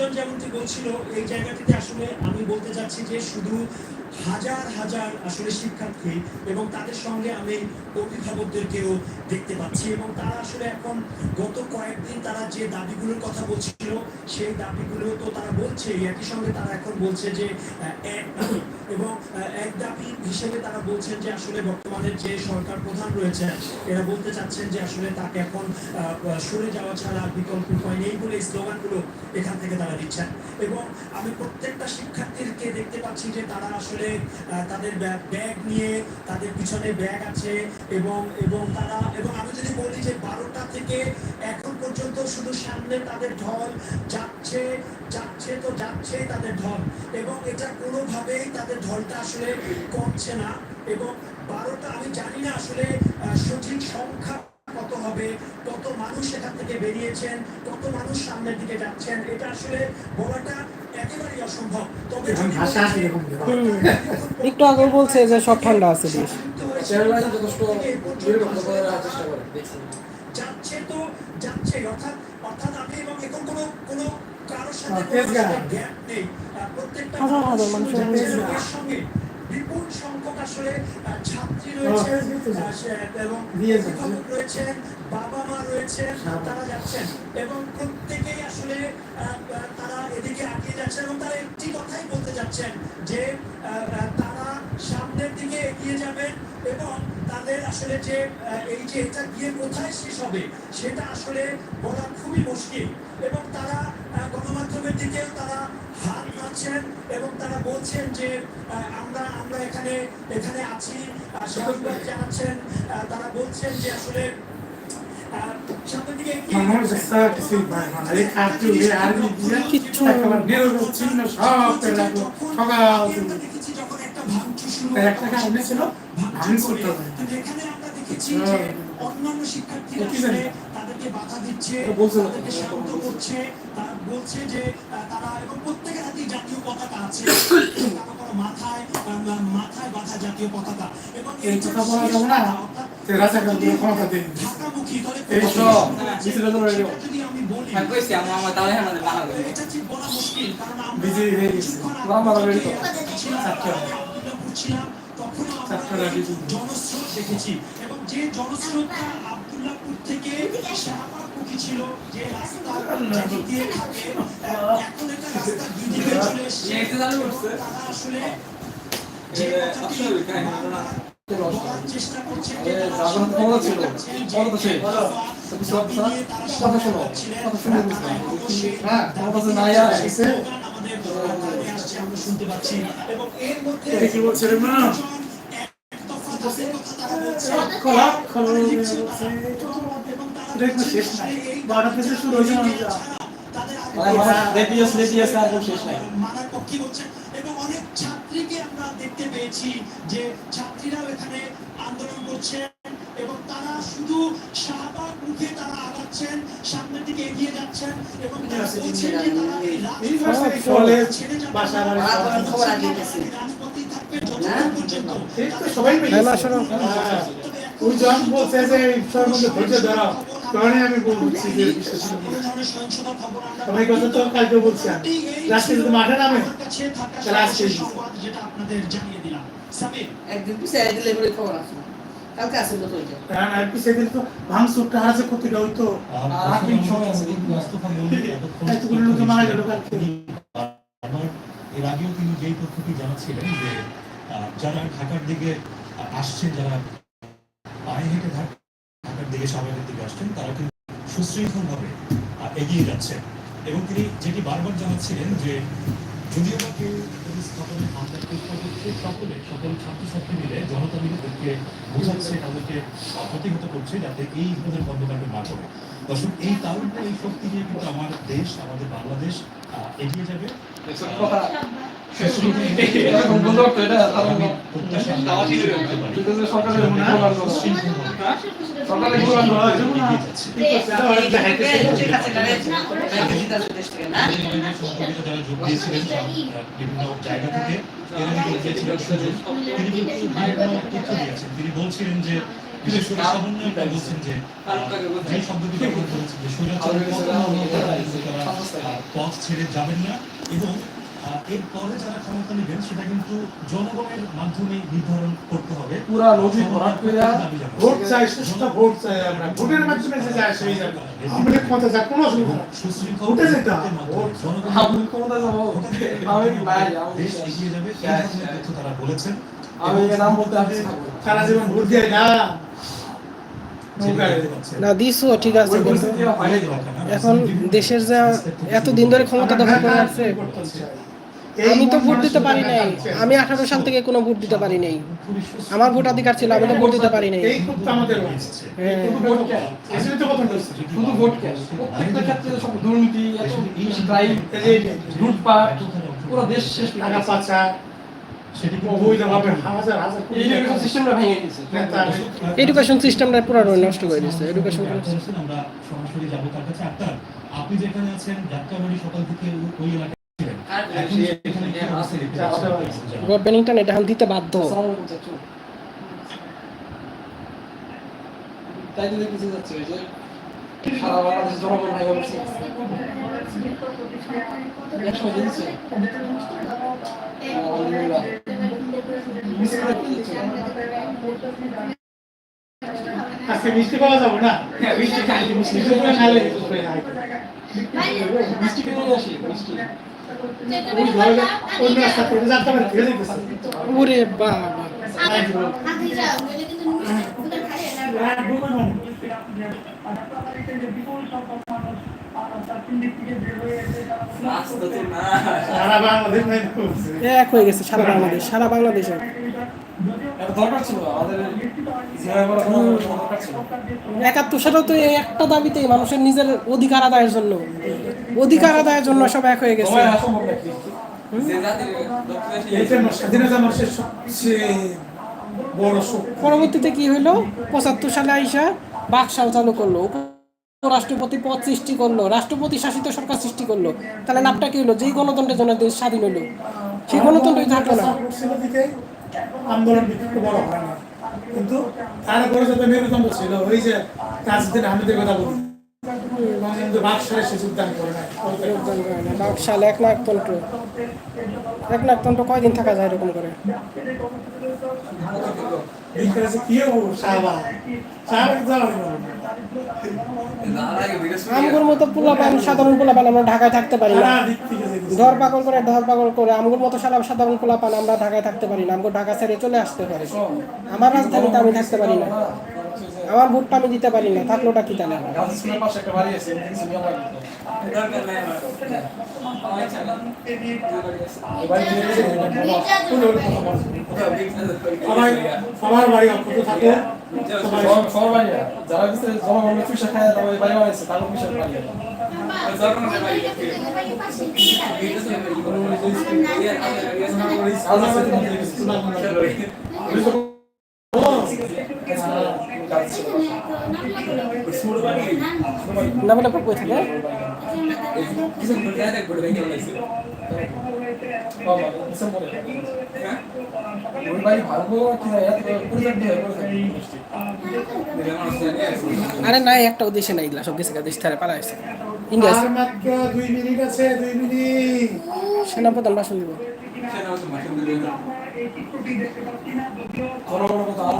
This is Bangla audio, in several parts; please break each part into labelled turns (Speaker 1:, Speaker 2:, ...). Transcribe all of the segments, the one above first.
Speaker 1: সুজন যেমনটি বলছিল, এই জায়গাটিতে আসলে আমি বলতে চাচ্ছি যে শুধু হাজার হাজার আসলে শিক্ষার্থী এবং তাদের সঙ্গে আমি অভিভাবকদেরকেও দেখতে পাচ্ছি এবং তারা আসলে এখন গত কয়েকদিন তারা যে দাবিগুলোর কথা বলছিল, সেই দাবিগুলো তো তারা বলছে একই সঙ্গে তারা এখন বলছে যে এবং এক দাবি হিসেবে তারা বলছেন যে আসলে বর্তমানে যে সরকার প্রধান রয়েছে, এরা বলতে চাচ্ছেন যে আসলে তাকে এখন সরে যাওয়া ছাড়া বিকল্প উপায় নেই বলে স্লোগানগুলো এখান থেকে তারা দিচ্ছেন। এবং আমি প্রত্যেকটা শিক্ষার্থীকে দেখতে পাচ্ছি যে তারা আসলে তাদের ব্যাগ নিয়ে তাদের পিছনে ব্যাগ আছে এবং এবং তারা, এবং আমি যদি বলি যে বারোটা থেকে এখন পর্যন্ত শুধু সামনে তাদের ঢল যাচ্ছে যাচ্ছে তো যাচ্ছে তাদের ঢল। এবং এটা কোনোভাবেই তাদের ঢলটা আসলে কমছে না এবং বারোটা আমি জানি না আসলে সঠিক সংখ্যা কত হবে কত মানুষ এখান থেকে বেরিয়েছেন কত মানুষ সামনের দিকে যাচ্ছেন এটা আসলে বলাটা একেবারেই অসম্ভব। তবে?
Speaker 2: একটু আগে বলছে যে সব ঠান্ডা আছে
Speaker 1: যাচ্ছে তো যাচ্ছে অর্থাৎ অর্থাৎ আমি এবং এখন কোনো কোনো বিপুল সংখ্যক আসলে ছাত্রী রয়েছে এবং। রয়েছেন বাবা মা রয়েছেন
Speaker 3: হ্যাঁ।
Speaker 1: তারা যাচ্ছেন এবং প্রত্যেকেই আসলে তারা এদিকে আগিয়ে যাচ্ছেন এবং তারা একটি কথাই বলতে যাচ্ছেন যে সামনের দিকে এগিয়ে যাবেন এবং তাদের আসলে যে এই যে এটা গিয়ে কোথায় শেষ হবে সেটা আসলে বলা খুবই মুশকিল। এবং তারা গণমাধ্যমের দিকেও তারা হাত নাড়ছেন এবং তারা বলছেন যে আমরা আমরা এখানে এখানে আছি আহ, জানাচ্ছেন তারা বলছেন যে আসলে দিকে
Speaker 3: মানুষ
Speaker 1: যাচ্ছেন।
Speaker 3: কিছুই পায় না এই কাটু আর্মি দিয়ে একেবারে নিরোগ সব পেয়ে সকাল
Speaker 1: আমরা দেখেছি যখন একটা ভাঙচুর শুরু
Speaker 3: তাই একটা কাজ ছিল ভাঙ করতে হ্যাঁ।
Speaker 1: অন্যান্য শিক্ষার্থীরা তাদেরকে বাধা দিচ্ছে। তাদেরকে শান্ত করছে তারা বলছে যে তারা এবং প্রত্যেকের হাতেই জাতীয় পতাকা আছে মাথায় মাথায় বাঁধা জাতীয় পতাকা এবং
Speaker 3: এই কথা বলা যাবে না
Speaker 1: আমি
Speaker 4: আমরা হয়ে
Speaker 3: গেছে।
Speaker 1: ছিলাম, তখনও আমরা। জনস্রোত দেখেছি এবং যে জনস্রোতটা আব্দুল্লাহপুর থেকে শাহবাগমুখী ছিল যে রাস্তা দিয়ে থাকে এখন এটা রাস্তা দুই চলে এসছে।
Speaker 4: এই একটা চালু করছে।
Speaker 1: তারা আসলে যে
Speaker 4: এ,
Speaker 1: কথাটি
Speaker 4: আসলে ওইখানে
Speaker 1: বারবার বলার চেষ্টা করছে
Speaker 5: কথা শোনো, কথা শুনে বুঝলাম।
Speaker 3: হ্যাঁ,
Speaker 5: আমার কাছে নাই আর।
Speaker 1: সেই শুনতে পাচ্ছি। এবং এর মধ্যে
Speaker 3: কি বলছে রে মা? শেষ নাই। বারোটা থেকে শুরু হয়েছে
Speaker 5: মানে
Speaker 1: মানার পক্ষে এবং অনেক ছাত্রীকে আমরা দেখতে পেয়েছি যে ছাত্রীরাও এখানে আন্দোলন তারা শুধু শাহবাগ মুখে তারা আগাচ্ছেন সামনের দিকে এগিয়ে যাচ্ছেন এবং তারা বলছেন যে তারা এই রাজপথেই থাকবে যতক্ষণ পর্যন্ত।
Speaker 3: সবাই।
Speaker 2: মেলা। শোনো।
Speaker 3: হ্যাঁ। ওই যখন বলছে যে ঈশ্বর মধ্যে ধৈর্য আমি যে সবাই কথা তো কালকে বলছি আমি। যদি মাঠে নামে
Speaker 1: সামির
Speaker 4: একদিন পিছিয়ে দিলে খবর আছে। কালকে আসলে তো ওইটা
Speaker 3: কারণ আর কি সেদিন তো ভাঙচুরটা আছে ক্ষতিটা হইতো।
Speaker 6: মোস্তফা মল্লিক এতক্ষণ
Speaker 3: এতগুলো লোকে মারা গেল কালকে।
Speaker 6: এর আগেও তিনি যেই তথ্যটি জানাচ্ছিলেন যে যারা ঢাকার দিকে আসছেন যারা পায়ে হেঁটে ঢাকার দিকে সাভারের দিকে আসছেন তারা কিন্তু সুশৃঙ্খলভাবে এগিয়ে যাচ্ছেন। এবং তিনি যেটি বারবার জানাচ্ছিলেন যে যদিও বা কেউ পুলিশ স্থাপনে হামলার চেষ্টা করছে সকলে সকল ছাত্রছাত্রী মিলে জনতা মিলে তাদেরকে বোঝাচ্ছে তাদেরকে প্রতিহত করছে যাতে এই ধরনের কর্মকাণ্ড না করে দর্শক এই তারুণ্য এই শক্তি নিয়ে কিন্তু আমার দেশ আমাদের বাংলাদেশ এগিয়ে যাবে বিভিন্ন জায়গা থেকে তিনি বলছিলেন যে পথ ছেড়ে যাবেন না এবং এরপরে যারা ক্ষমতা নেবেন সেটা কিন্তু জনগণের মাধ্যমে নির্ধারণ করতে হবে।
Speaker 7: পুরা নদী ভরাট কইরা
Speaker 3: ভোট চাই সুষ্ঠু ভোট চাই আমরা। ভোটের মাধ্যমে যে যায় সেই যাবে আমরা ক্ষমতা যা কোনো অসুবিধা
Speaker 6: সুশৃঙ্খল
Speaker 3: ভোটে যেতে হবে।
Speaker 7: ক্ষমতায় যাব। আমি ভাই
Speaker 6: দেশ এগিয়ে যাবে। এই তথ্য তারা বলেছেন।
Speaker 7: আমি এর নাম বলতে আমি।
Speaker 3: সারা জীবন ভোট দিয়ে না।
Speaker 2: না দিছো ঠিক আছে। এখন দেশের যা এতদিন ধরে ক্ষমতা দখল করে আছে আমি তো ভোট দিতে পারি নাই। আমি আঠারো সাল থেকে কোনো ভোট দিতে পারি নাই। আমার ভোটাধিকার ছিল আমি তো ভোট দিতে পারি নাই। হ্যাঁ।
Speaker 7: দুর্নীতি লুটপাট পুরো দেশ শেষ
Speaker 3: টাকা
Speaker 7: এডুকেশন সিস্টেমটা ভেঙে দিয়েছে।
Speaker 3: নেতা
Speaker 2: এডুকেশন সিস্টেমটা পুরো নষ্ট করে দিচ্ছে এডুকেশন
Speaker 6: আমরা সরাসরি যাব তার কাছে। আপনি যেখানে আছেন যাত্রাবাড়ি সকাল থেকে ওই-
Speaker 2: ইন্টারনেট এখন দিতে বাধ্য।
Speaker 7: তাই যাচ্ছে যে সারা বাংলাদেশ জনগণ
Speaker 3: আজকে মিষ্টি পাওয়া যাবে না
Speaker 7: মিষ্টি খাই মিষ্টি
Speaker 3: খাইলে।
Speaker 7: মিষ্টি কিনে আসি মিষ্টি
Speaker 2: ওরে বাবা। এক হয়ে গেছে সারা বাংলাদেশ সারা বাংলাদেশে। একাত্তর সালেও তো একটা দাবিতেই মানুষের নিজের অধিকার আদায়ের জন্য। অধিকার আদায়ের জন্য সব এক হয়ে গেছে। পরবর্তীতে কি হইল পঁচাত্তর সালে আইসা বাকশাল চালু করল। রাষ্ট্রপতি পদ সৃষ্টি করল রাষ্ট্রপতি শাসিত সরকার সৃষ্টি করল। তাহলে লাভটা কি হলো? যেই গণতন্ত্রের জন্য দেশ স্বাধীন হলো সেই গণতন্ত্রই থাকল না।
Speaker 3: আন্দোলন বড় হয় না। কিন্তু তারপরে যত মেরুদণ্ড ছিল ওই যে তাজদিন আহমেদের কথা বলি কিন্তু বাক্সারে সে যোগদান করে না
Speaker 2: যোগদান করে না। বাকশাল এক লাখ তন্ত্র এক লাখ তন্ত্র কয়দিন থাকা যায় এরকম করে? আমগুর মতো পোলাপান সাধারণ পোলাপান আমরা ঢাকায় থাকতে পারি না। ধর পাগল করে ধর পাগল করে আমগুর মতো সারা সাধারণ পোলাপান আমরা ঢাকায় থাকতে পারি না আমগুর ঢাকা ছেড়ে চলে আসতে পারি। আমার রাজধানীতে আমি থাকতে পারি না। আমার ভোটটা আমি দিতে পারি না থাকলোটা কি তাহলে
Speaker 7: যারা। না
Speaker 2: বলে কই থাকে
Speaker 7: না, হয়ে।
Speaker 2: আরে নাই একটা উদ্দেশ্যে নাই এগুলা সব গেছে দেশ থেকে পালা আছে। ইন্ডিয়া
Speaker 3: দুই মিনিট আছে দুই মিনিট।
Speaker 2: সেনাপ্রধান ভাষণ দিব। আরও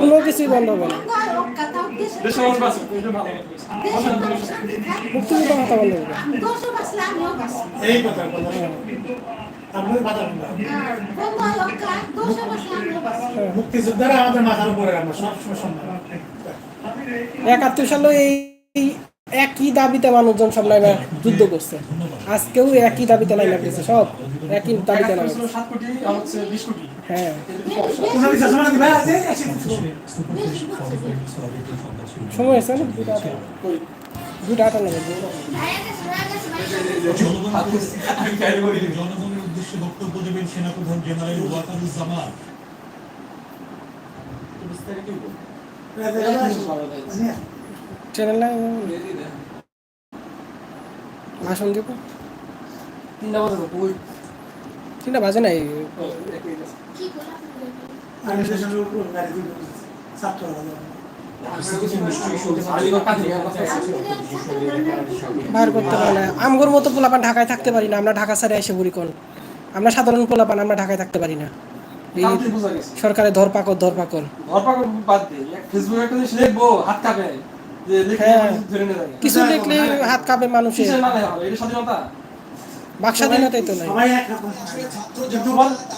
Speaker 2: কোন কিছুই বন্ধ হবে না। মুক্তিযুদ্ধ ভাতা বন্ধ হবে
Speaker 3: কথা কথা মাথা মুক্তিযোদ্ধারা আমাদের মাথার উপরে আমরা সবসময় সম্মান
Speaker 2: একাত্তর সালে এই একই দাবিতে মানুষজন সব নামে যুদ্ধ করছে। আজকেও একই দাবিতে নামে গেছে, সব একই দাবিতে
Speaker 7: কোটি
Speaker 2: হ্যাঁ।
Speaker 6: উদ্দেশ্যে বক্তব্য দেবেন সেনাপ্রধান জেনারেল ওয়াকারুজ্জামান
Speaker 2: চ্যানেল ভাষণ দিব।
Speaker 8: তিনটা
Speaker 2: বাজে নাই।
Speaker 3: দিয়ে
Speaker 2: বাইর করতে পারে না। আমগোর মতো পোলাপান ঢাকায় থাকতে পারি না। আমরা ঢাকা সাইডে এসে বুড়ি কোন আমরা সাধারণ পোলাপান আমরা ঢাকায় থাকতে পারি না। সরকারের ধরপাকড় ধরপাকড়।
Speaker 5: ধরপাকড় বাদ দে। ফেসবুকে একটা জিনিস লিখব হাত কাঁপে। লিখলে
Speaker 2: হ্যাঁ।
Speaker 5: মানুষ ধরে নিয়ে যাবে
Speaker 2: কিছু দেখলে হাত কাঁপে মানুষের।
Speaker 5: মানে
Speaker 2: বাক স্বাধীনতাই তো নাই।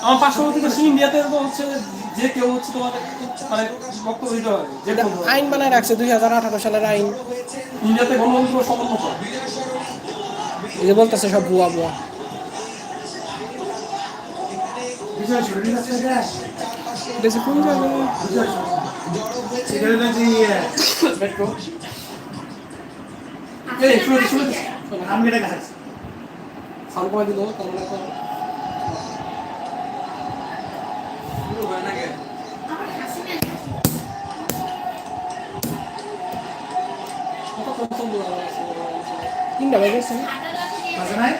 Speaker 5: আমার পার্শ্ববর্তী দেশ ইন্ডিয়াতে তো হচ্ছে যে কেউ হচ্ছে তোমার মানে বক্তব্য দিতে পারে
Speaker 2: আইন বানায় রাখছে দুই হাজার আঠারো সালের আইন।
Speaker 5: ইন্ডিয়াতে গণতন্ত্র সমন্বয়
Speaker 2: এই যে বলতেছে সব বুয়া বুয়া কোন জায়গায়।
Speaker 3: বিজয় শরীর এটা যে
Speaker 5: মেট্রো এই শুনে দে, শুনে দে।
Speaker 3: আমি এটা কাছে
Speaker 2: সাল কমাই দিল তার মানে তো তিনটা বাজে গেছে না?
Speaker 3: নাই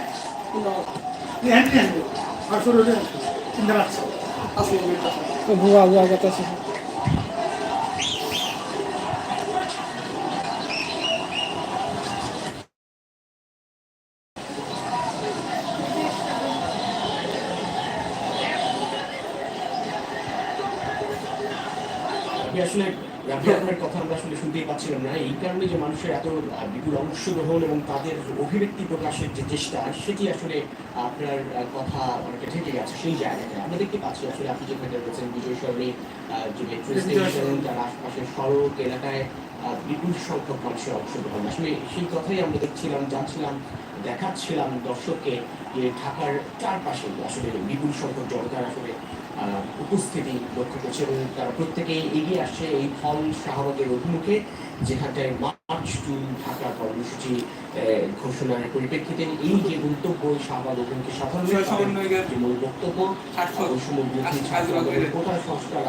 Speaker 3: এই হ্যান্ড হ্যান্ড আর শুরু হয়ে চিন্তা পাচ্ছি
Speaker 2: ভুয়া ভুয়া করতেছে
Speaker 9: আপনি আসলে আপনার কথা আমরা আসলে শুনতেই পাচ্ছিলাম না। এই কারণে যে মানুষের এত বিপুল অংশগ্রহণ এবং তাদের অভিব্যক্তি প্রকাশের যে চেষ্টা সেটি আসলে আপনার কথা অনেকটা ঢেকে গেছে সেই জায়গায় আমরা দেখতে পাচ্ছি আসলে আপনি যেখানে রয়েছেন বিজয় সরণি যে মেট্রো স্টেশন তার আশপাশের সড়ক এলাকায় বিপুল সংখ্যক মানুষের অংশগ্রহণ। আসলে সেই কথাই আমরা দেখছিলাম যাচ্ছিলাম দেখাচ্ছিলাম দর্শককে যে ঢাকার চারপাশে আসলে বিপুল সংখ্যক জনতার আসলে উপস্থিতি লক্ষ্য করছে এবং তারা প্রত্যেকেই এগিয়ে আসছে এই ফল শাহবাগের অভিমুখে যেখানটায় মার্চ টু ঢাকা কর্মসূচি ঘোষণার পরিপ্রেক্ষিতে এই যে বক্তব্য শাহবাদ শাহবাগ অভিমুখে সাধারণ মূল বক্তব্য বৈষম্য বিরোধী ছাত্র সংস্কার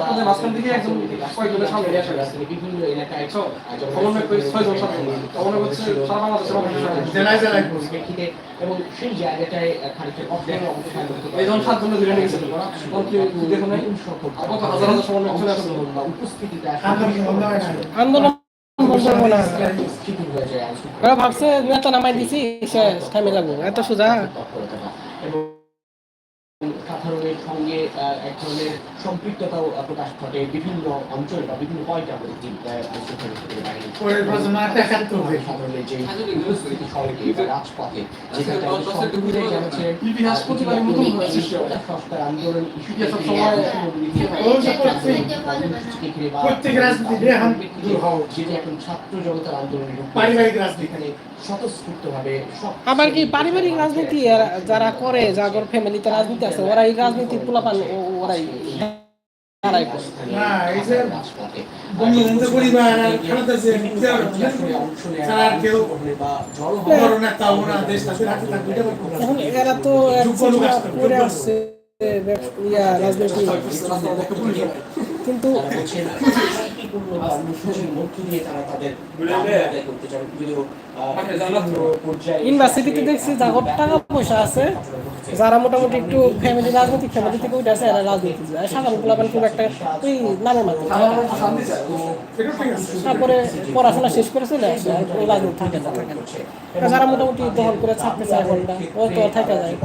Speaker 5: আপনাদের মাঝখান থেকে একজন কয়েকজনের সামনে নিয়ে আসা গেছে।
Speaker 9: বিভিন্ন এলাকায়
Speaker 5: সমন্বয় করে ছয়জন সামনে। সমন্বয় করছে সারা
Speaker 9: এবং সেই জায়গাটায় খানিকটা কঠোর অবস্থান
Speaker 5: এই যখন সাতজনে ধরে নিয়ে গেছিল, দেখুন কত হাজার হাজার সমন্বয় চলে আসলো।
Speaker 9: উপস্থিতিতে
Speaker 3: আন্দোলন
Speaker 2: ভাবছে নামাই দিছি শেষ এত সোজা?
Speaker 9: এবং সাধারণের সঙ্গে এক ধরনের সম্পৃক্ততাও প্রকাশ ঘটে বিভিন্ন অঞ্চল বা বিভিন্ন পয়েন্টে আমাদের বা রাজপথে। সংস্কার আন্দোলন
Speaker 3: রাজনীতি এখন
Speaker 9: ছাত্র জনতার
Speaker 3: রাজনীতি।
Speaker 2: আবার কি পারিবারিক রাজনীতি এরা- যারা করে যাগর ফ্যামিলিতে রাজনীতি আছে ওরা এই রাজনীতির পোলাপান ও- ওরাই। এখন এরা তো করে আসছে ব্যব- কিন্তু ইউনিভার্সিটিতে দেখছি যাগর টাকা পয়সা আছে। যারা মোটামুটি একটু ফ্যামিলি রাজনৈতিক ফ্যামিলি থেকে উঠে আসে এরা রাজনীতি যায়। সাধারণ পোলাপান খুব একটা ওই নামের মাত্র তারপরে পড়াশোনা শেষ করে চলে আসে ওই রাজনীতি থাকে না থাকে না। যারা মোটামুটি দখল করে ছাপতে চায় ঘণ্টা ও তো থাকে যায়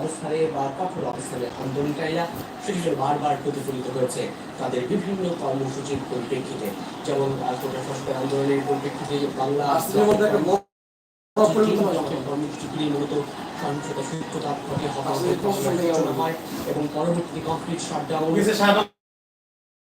Speaker 9: অবস্থানে বা কঠোর অবস্থানে আন্দোলনকারীরা সেটি বারবার প্রতিফলিত হয়েছে তাদের বিভিন্ন কর্মসূচির পরিপ্রেক্ষিতে যেমন কোটা সংস্কার আন্দোলনের পরিপ্রেক্ষিতে বাংলা এবং পরবর্তী কমপ্লিট শাটডাউন